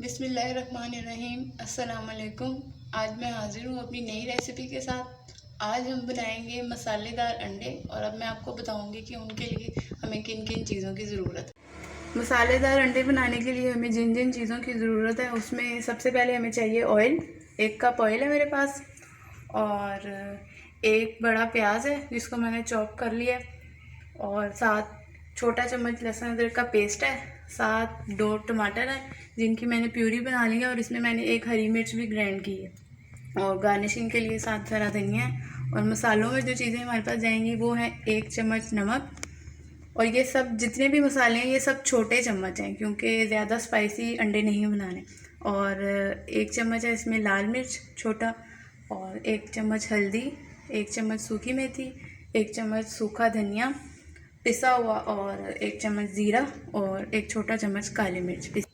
बिसमीम अस्सलाम आज मैं हाज़िर हूँ अपनी नई रेसिपी के साथ। आज हम बनाएँगे मसालेदार अंडे और अब मैं आपको बताऊँगी कि उनके लिए हमें किन किन चीज़ों की ज़रूरत है। मसालेदार अंडे बनाने के लिए हमें जिन जिन चीज़ों की ज़रूरत है, उसमें सबसे पहले हमें चाहिए ऑयल। एक कप ऑयल है मेरे पास और एक बड़ा प्याज है जिसको मैंने चॉप कर लिया और सात छोटा चम्मच लहसुन अदरक का पेस्ट है, सात दो टमाटर है, जिनकी मैंने प्यूरी बना ली है और इसमें मैंने एक हरी मिर्च भी ग्राइंड की है। और गार्निशिंग के लिए सात सारा धनिया है और मसालों में जो चीज़ें हमारे पास जाएँगी वो हैं एक चम्मच नमक। और ये सब जितने भी मसाले हैं, ये सब छोटे चम्मच हैं क्योंकि ज़्यादा स्पाइसी अंडे नहीं बनाने। और एक चम्मच है इसमें लाल मिर्च, छोटा, और एक चम्मच हल्दी, एक चम्मच सूखी मेथी, एक चम्मच सूखा धनिया पिसा हुआ और एक चम्मच ज़ीरा और एक छोटा चम्मच काली मिर्च।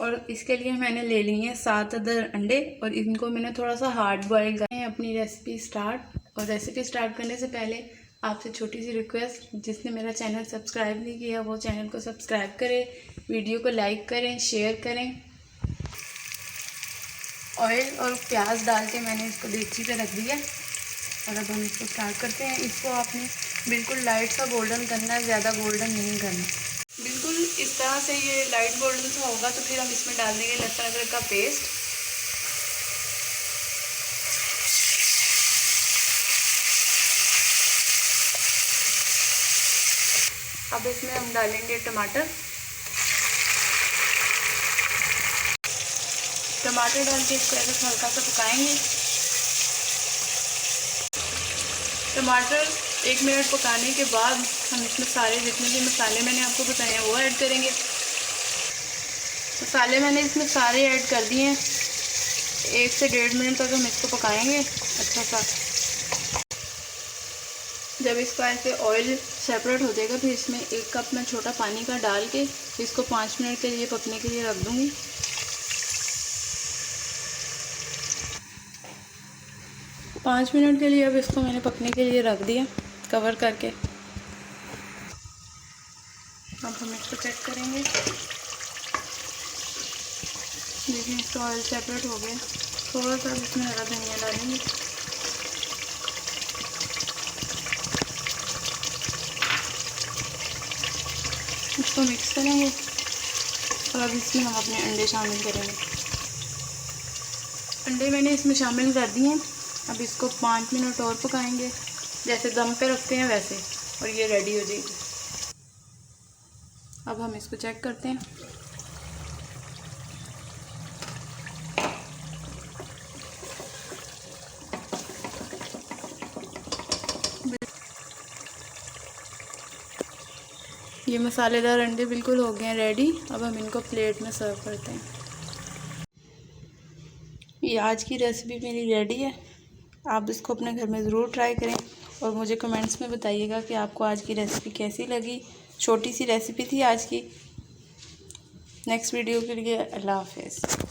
और इसके लिए मैंने ले ली हैं सात अदर अंडे और इनको मैंने थोड़ा सा हार्ड बॉयल करें अपनी रेसिपी स्टार्ट और रेसिपी स्टार्ट करने से पहले आपसे छोटी सी रिक्वेस्ट जिसने मेरा चैनल सब्सक्राइब नहीं किया, वो चैनल को सब्सक्राइब करें वीडियो को लाइक करें शेयर करें। ऑयल और प्याज डाल के मैंने इसको देची पे रख दिया और अब हम इसको स्टार्ट करते हैं। इसको आपने बिल्कुल लाइट सा गोल्डन करना है, ज़्यादा गोल्डन नहीं करना। बिल्कुल इस तरह से ये लाइट गोल्डन सा होगा तो फिर हम इसमें डाल देंगे लहसुन अदरक का पेस्ट अब इसमें हम डालेंगे टमाटर। टमाटर डाल के इसको ऐसे हल्का सा पकाएँगे। टमाटर एक मिनट पकाने के बाद हम इसमें सारे जितने भी मसाले मैंने आपको बताए हैं, वो ऐड करेंगे। मसाले मैंने इसमें सारे ऐड कर दिए हैं। एक से डेढ़ मिनट तक हम इसको पकाएँगे अच्छा सा। जब इसका ऐसे ऑयल सेपरेट हो जाएगा, फिर इसमें एक कप मैं छोटा पानी का डाल के इसको पाँच मिनट के लिए पकने के लिए रख दूँगी। पाँच मिनट के लिए अब इसको मैंने पकने के लिए रख दिया कवर करके। अब हम इसको चेक करेंगे। देखिए, इसका ऑयल सेपरेट हो गया। थोड़ा सा इसमें हरा धनिया डालेंगे। इसको मिक्स करेंगे और अब इसमें हम अपने अंडे शामिल करेंगे। अंडे मैंने इसमें शामिल कर दिए हैं। अब इसको पाँच मिनट और पकाएँगे। जैसे दम पे रखते हैं वैसे, और ये रेडी हो जाएगी। अब हम इसको चेक करते हैं। ये मसालेदार अंडे बिल्कुल हो गए हैं रेडी अब हम इनको प्लेट में सर्व करते हैं। ये आज की रेसिपी मेरी रेडी है। आप इसको अपने घर में ज़रूर ट्राई करें और मुझे कमेंट्स में बताइएगा कि आपको आज की रेसिपी कैसी लगी। छोटी सी रेसिपी थी आज की। नेक्स्ट वीडियो के लिए अल्लाह हाफिज़।